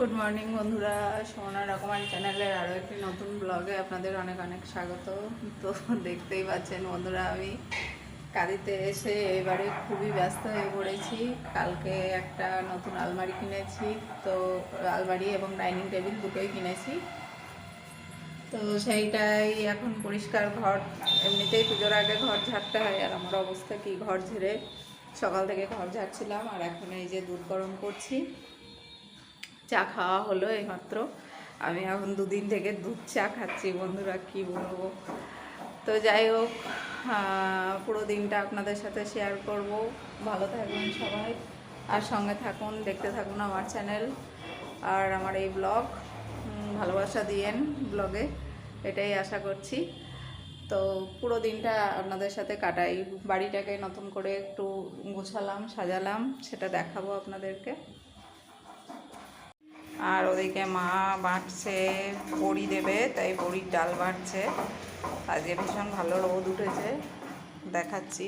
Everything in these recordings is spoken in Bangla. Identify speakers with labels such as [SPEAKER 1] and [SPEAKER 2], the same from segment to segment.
[SPEAKER 1] গুড মর্নিং বন্ধুরা। সোনা রকমারি চ্যানেলের আরও একটি নতুন ব্লগে আপনাদের অনেক অনেক স্বাগত। তো দেখতেই পাচ্ছেন বন্ধুরা, আমি কাঁদিতে এসে এবারে খুবই ব্যস্ত হয়ে পড়েছি। কালকে একটা নতুন আলমারি কিনেছি, তো আলমারি এবং ডাইনিং টেবিল দুটোই কিনেছি। তো সেইটাই এখন পরিষ্কার ঘর, এমনিতেই পুজোর আগে ঘর ঝাড়তে হয়, আর আমার অবস্থা কি ঘর ঝেড়ে সকাল থেকে ঘর ঝাড়ছিলাম, আর এখন এই যে দুধ গরম করছি। চা খাওয়া হলো এইমাত্র। আমি এখন দুদিন থেকে দুধ চা খাচ্ছি, বন্ধুরা কি বলব? তো যাই হোক পুরো দিনটা আপনাদের সাথে শেয়ার করব। ভালো থাকবেন সবাই, আর সঙ্গে থাকুন, দেখতে থাকুন আমার চ্যানেল আর আমার এই ব্লগ ভালোবাসা দিয়েন ব্লগে এটাই আশা করছি। তো পুরো দিনটা আপনাদের সাথে কাটাই। বাড়িটাকে নতুন করে একটু গোছালাম, সাজালাম, সেটা দেখাবো আপনাদেরকে। আর ওদিকে মা বাটছে বড়ি দেবে, তাই বড়ির ডাল বাটছে। আজকে ভীষণ ভালো রোদ উঠেছে, দেখাচ্ছি।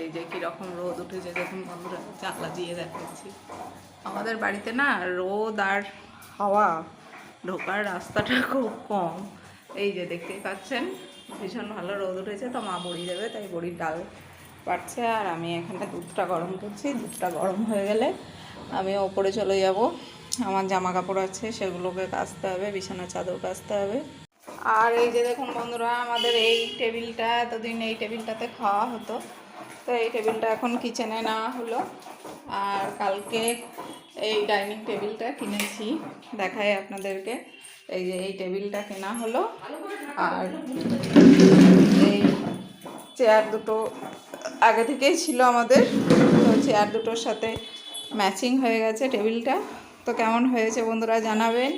[SPEAKER 1] এই যে কীরকম রোদ উঠেছে, দেখুন বন্ধুরা, জানলা দিয়ে দেখাচ্ছি। আমাদের বাড়িতে না রোদ আর হাওয়া ঢোকার রাস্তাটা খুব কম। এই যে দেখতেই পাচ্ছেন, ভীষণ ভালো রোদ উঠেছে, তো মা বড়ি দেবে, তাই বড়ির ডাল পাচ্ছে আর আমি এখানটা দুধটা গরম করছি, দুধটা গরম হয়ে গেলে আমি ওপরে চলে যাব। আমার জামা কাপড় আছে, সেগুলোকে কাচতে হবে বিছানা চাদর কাচতে হবে। আর এই যে দেখুন বন্ধুরা, আমাদের এই টেবিলটা, এতদিন এই টেবিলটাতে খাওয়া হতো। তো এই টেবিলটা এখন কিচেনে নেওয়া হলো। আর কালকে এই ডাইনিং টেবিলটা কিনেছি, দেখাই আপনাদেরকে। এই যে এই টেবিলটা কেনা হলো। আর এই চেয়ার দুটো আগে থেকেই ছিল আমাদের। তো চেয়ার দুটোর সাথে ম্যাচিং হয়ে গেছে টেবিলটা। তো কেমন হয়েছে বন্ধুরা জানাবেন।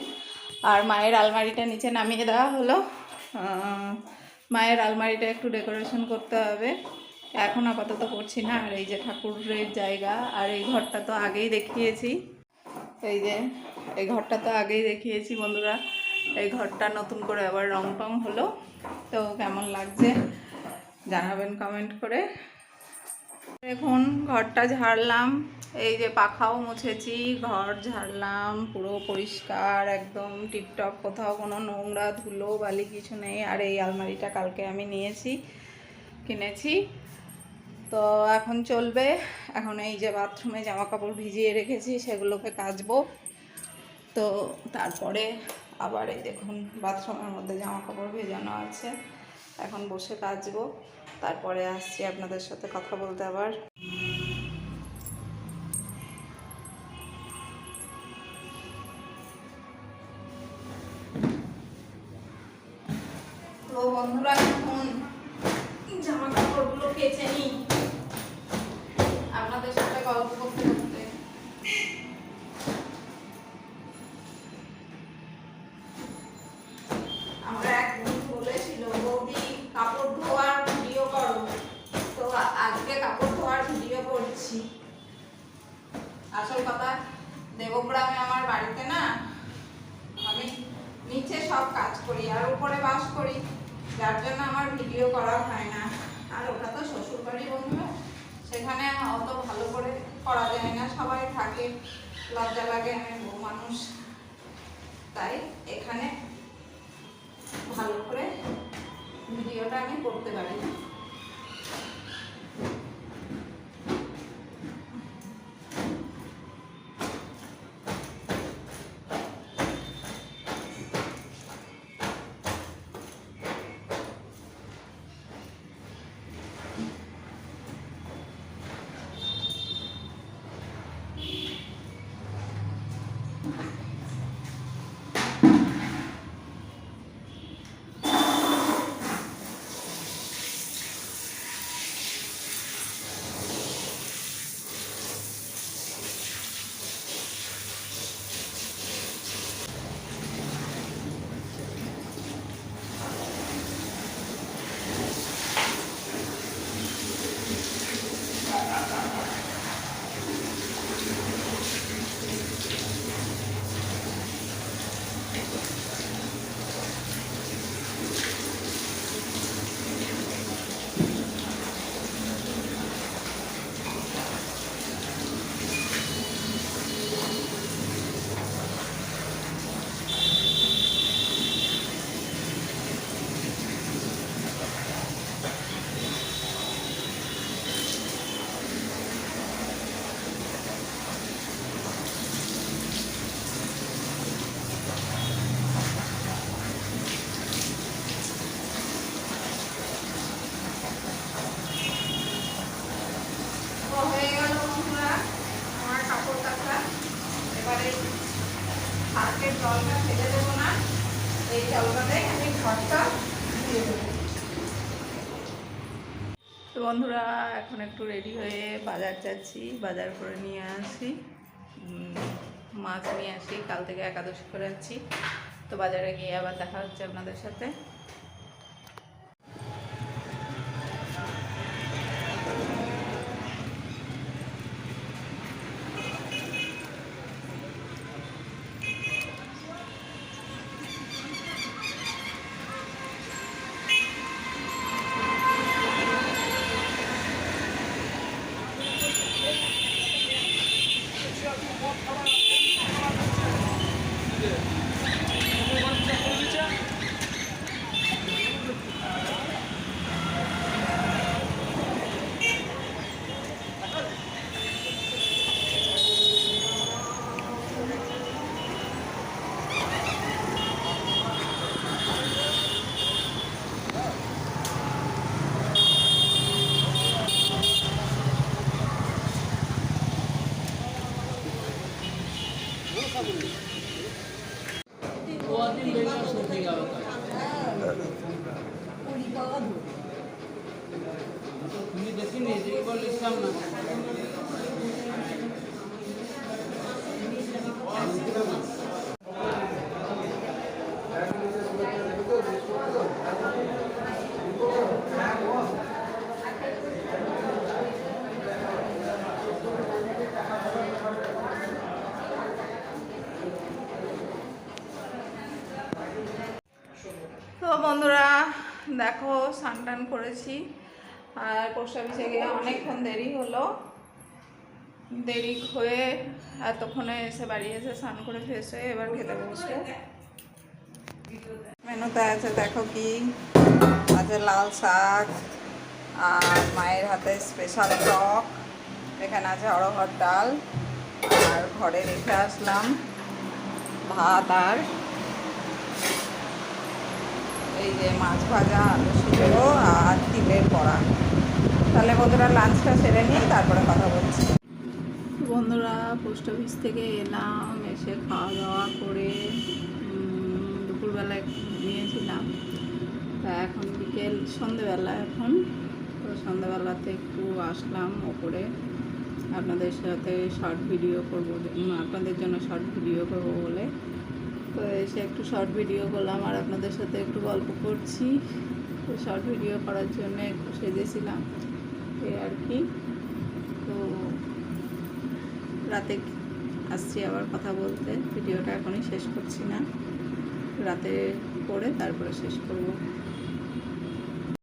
[SPEAKER 1] আর মায়ের আলমারিটা নিচে নামিয়ে দেওয়া হলো। মায়ের আলমারিটা একটু ডেকোরেশন করতে হবে। এখন আপাতত করছি না। আর এই যে ঠাকুরের জায়গা আর এই ঘরটা তো আগেই দেখিয়েছি। এই যে, এই ঘরটা তো আগেই দেখিয়েছি বন্ধুরা। এই ঘরটা নতুন করে আবার রং টং হলো। তো কেমন লাগছে জানাবেন কমেন্ট করে। দেখুন, ঘরটা ঝাড়লাম। এই যে পাখাও মুছেছি, ঘর ঝাড়লাম, পুরো পরিষ্কার, একদম টিপটপ কোথাও কোনো নোংরা ধুলো, বালি কিছু নেই। আর এই আলমারিটা কালকে আমি নিয়েছি, কিনেছি। তো এখন চলবে। এখন এই যে বাথরুমে জামা কাপড় ভিজিয়ে রেখেছি, সেগুলোকে কাচবো। তো তারপরে আবার এই দেখুন, বাথরুমের মধ্যে জামা কাপড় ভেজানো আছে। এখন বসে কাচবো। তারপরে আসছি আপনাদের সাথে কথা বলতে আবার। বন্ধুরা, এখন জামা কাপড়গুলো কেচে নিই। আপনাদের সাথে গল্প করতে করতে। বলেছিল, বৌদি, কাপড় ধোয়ার ভিডিও করো। তো আজকে কাপড় ধোয়ার ভিডিও করছি। আসল কথা, দেবগ্রামে আমার বাড়িতে না আমি নিচে সব কাজ করি, আর উপরে বাস করি। যার জন্য আমার ভিডিও করা হয় না। আর ওটা তো শ্বশুরবাড়ি বন্ধু, সেখানে অত ভালো করে করা যায় না, সবাই থাকে, লজ্জা লাগে, আমি বউ মানুষ। তাই এখানে ভালো করে ভিডিওটা আমি করতে পারি না। তো বন্ধুরা, এখন একটু রেডি হয়ে বাজার যাচ্ছি। বাজার করে নিয়ে আসি। মাছ নিয়ে আসি। কাল থেকে একাদশী করে যাচ্ছি তো বাজারে গিয়ে আবার দেখা হচ্ছে আপনাদের সাথে।
[SPEAKER 2] তুমি দেখিনি যে বল ইসলাম না
[SPEAKER 1] তো বন্ধুরা, দেখো স্নান টান করেছি। আর পোস্ট অফিসে গিয়ে অনেকক্ষণ দেরি হলো। দেরি হয়ে এতক্ষণে এসে বাড়ি এসে স্নান করে হয়ে এবার খেতে বসবো। মেনুতে আছে, দেখো কি? আছে লাল শাক, আর মায়ের হাতে স্পেশাল টক। এখানে আছে অড়হর ডাল। আর ঘরে রেখে আসলাম ভাত আর যে মাছ ভাজা, আলু সিদ্ধ আর তিলের বড়া। তাহলে বন্ধুরা লাঞ্চটা সেরে নিয়ে তারপরে কথা বলছি। বন্ধুরা পোস্ট অফিস থেকে এলাম, এসে খাওয়া দাওয়া করে দুপুরবেলা নিয়েছিলাম তা এখন বিকেল, সন্ধেবেলা এখন। তো সন্ধেবেলাতে একটু আসলাম ওপরে। আপনাদের সাথে শর্ট ভিডিও করব, আপনাদের জন্য শর্ট ভিডিও করব বলে। তো এসে একটু শর্ট ভিডিও করলাম আর আপনাদের সাথে একটু গল্প করছি। তো শর্ট ভিডিও করার জন্য একটু সেজেছিলাম এই আর কি। তো রাতে আসছি আবার কথা বলতে ভিডিওটা এখনই শেষ করছি না। রাতে করে তারপরে শেষ করব।